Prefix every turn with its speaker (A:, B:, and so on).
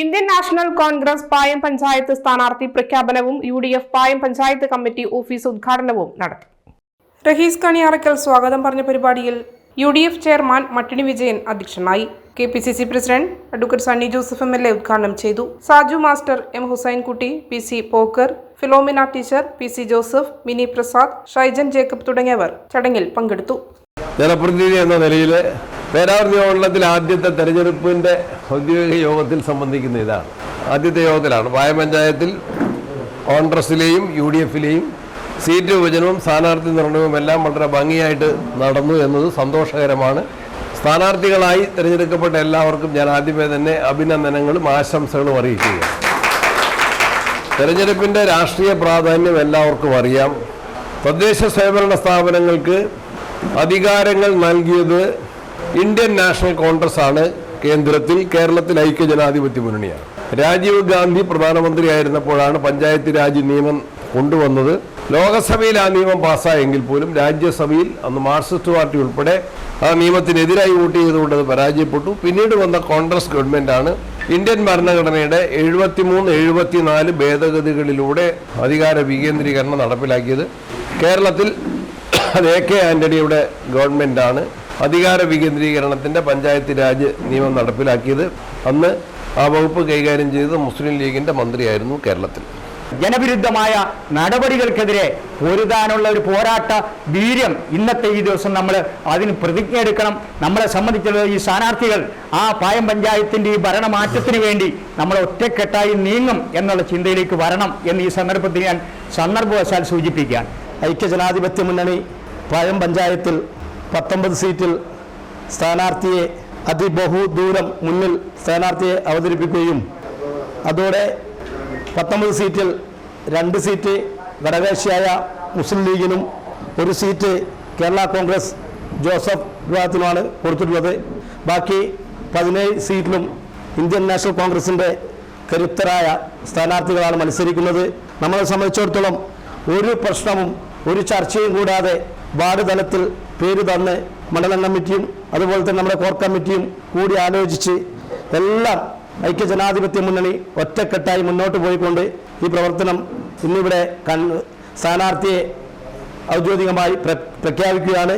A: Indian National Congress Payam panchayat സ്ഥാനാർത്ഥി പ്രഖ്യാപനവും U D F Payam panchayat committee office ഉദ്ഘാടനവും നടത്തി. റഹീസ് കണിയാറക്കൽ സ്വാഗതം പറഞ്ഞ പരിപാടിയിൽ U D F chairman Mattini Vijayan അധ്യക്ഷനായി. K P C C president advocate Sunny Joseph M L A ഉദ്ഘാടനം ചെയ്തു. Saju master M Hussainkutty P C Pokker Philomina teacher P C Joseph Mini Prasad Shaijan Jacob തുടങ്ങിയവർ ചടങ്ങിൽ പങ്കെടുത്തു.
B: ജനപ്രതിനിധി എന്ന നിലയിൽ മണ്ഡലത്തിൽ ആദ്യത്തെ തെരഞ്ഞെടുപ്പിന്റെ ഔദ്യോഗിക യോഗത്തിൽ സംബന്ധിക്കുന്ന ഇതാണ്. ആദ്യത്തെ യോഗത്തിലാണ് പായ പഞ്ചായത്തിൽ കോൺഗ്രസിലെയും യു ഡി എഫിലെയും സീറ്റ് വിഭജനവും സ്ഥാനാർത്ഥി നിർണയവും എല്ലാം വളരെ ഭംഗിയായിട്ട് നടന്നു എന്നത് സന്തോഷകരമാണ്. സ്ഥാനാർത്ഥികളായി തിരഞ്ഞെടുക്കപ്പെട്ട എല്ലാവർക്കും ഞാൻ ആദ്യമേ തന്നെ അഭിനന്ദനങ്ങളും ആശംസകളും അറിയിക്കുക തെരഞ്ഞെടുപ്പിന്റെ രാഷ്ട്രീയ പ്രാധാന്യം എല്ലാവർക്കും അറിയാം. തദ്ദേശ സ്വയംഭരണ സ്ഥാപനങ്ങൾക്ക് അധികാരങ്ങൾ നൽകിയത് ഇന്ത്യൻ നാഷണൽ കോൺഗ്രസ് ആണ് കേന്ദ്രത്തിൽ കേരളത്തിൽ ഐക്യ ജനാധിപത്യ മുന്നണിയാണ്. രാജീവ് ഗാന്ധി പ്രധാനമന്ത്രിയായിരുന്നപ്പോഴാണ് പഞ്ചായത്ത് രാജ് നിയമം കൊണ്ടുവന്നത്. ലോകസഭയിൽ ആ നിയമം പാസ്സായെങ്കിൽ പോലും രാജ്യസഭയിൽ അന്ന് മാർക്സിസ്റ്റ് പാർട്ടി ഉൾപ്പെടെ ആ നിയമത്തിനെതിരായി വോട്ട് ചെയ്തുകൊണ്ട് അത് പരാജയപ്പെട്ടു. പിന്നീട് വന്ന കോൺഗ്രസ് ഗവൺമെന്റാണ് ഇന്ത്യൻ ഭരണഘടനയുടെ എഴുപത്തിമൂന്ന് എഴുപത്തിനാല് ഭേദഗതികളിലൂടെ അധികാര വികേന്ദ്രീകരണം നടപ്പിലാക്കിയത്. കേരളത്തിൽ അത് എ കെ ആന്റണിയുടെ ഗവൺമെന്റാണ്. അധികാര വികേന്ദ്രീകരണത്തിന്റെ പഞ്ചായത്ത് രാജ് നിയമം നടപ്പിലാക്കിയത് അന്ന് ആ വകുപ്പ് കൈകാര്യം ചെയ്തത് മുസ്ലിം ലീഗിന്റെ മന്ത്രിയായിരുന്നു കേരളത്തിൽ.
C: ജനവിരുദ്ധമായ നടപടികൾക്കെതിരെ പൊരുതാനുള്ള ഒരു പോരാട്ട വീര്യം ഇന്നത്തെ ഈ ദിവസം നമ്മൾ അതിന് പ്രതിജ്ഞ എടുക്കണം. നമ്മളെ സംബന്ധിച്ചുള്ള ഈ സ്ഥാനാർത്ഥികൾ ആ പായം പഞ്ചായത്തിന്റെ ഈ ഭരണമാറ്റത്തിന് വേണ്ടി നമ്മൾ ഒറ്റക്കെട്ടായി നീങ്ങും എന്നുള്ള ചിന്തയിലേക്ക് വരണം എന്ന് ഈ സന്ദർഭത്തിൽ ഞാൻ സന്ദർഭവശാൽ സൂചിപ്പിക്കുകയാണ്.
D: ഐക്യ ജനാധിപത്യ മുന്നണി പായം പഞ്ചായത്തിൽ പത്തൊമ്പത് സീറ്റിൽ സ്ഥാനാർത്ഥിയെ അതിബഹുദൂരം മുന്നിൽ സ്ഥാനാർത്ഥിയെ അവതരിപ്പിക്കുകയും അതോടെ പത്തൊമ്പത് സീറ്റിൽ രണ്ട് സീറ്റ് ഘടകകക്ഷിയായ മുസ്ലിം ലീഗിനും ഒരു സീറ്റ് കേരള കോൺഗ്രസ് ജോസഫ് വിഭാഗത്തിനുമാണ് കൊടുത്തിട്ടുള്ളത്. ബാക്കി പതിനേഴ് സീറ്റിലും ഇന്ത്യൻ നാഷണൽ കോൺഗ്രസിന്റെ കരുത്തരായ സ്ഥാനാർത്ഥികളാണ് മത്സരിക്കുന്നത്. നമ്മളെ സംബന്ധിച്ചിടത്തോളം ഒരു പ്രശ്നവും ഒരു ചർച്ചയും കൂടാതെ വാർഡ് തലത്തിൽ പേര് തന്ന് മണ്ഡലം കമ്മിറ്റിയും അതുപോലെ തന്നെ നമ്മുടെ കോർ കമ്മിറ്റിയും കൂടി ആലോചിച്ച് എല്ലാം ഐക്യജനാധിപത്യ മുന്നണി ഒറ്റക്കെട്ടായി മുന്നോട്ട് പോയിക്കൊണ്ട് ഈ പ്രവർത്തനം ഇന്നിവിടെ കൺ സ്ഥാനാർത്ഥിയെ ഔദ്യോഗികമായി പ്രഖ്യാപിക്കുകയാണ്.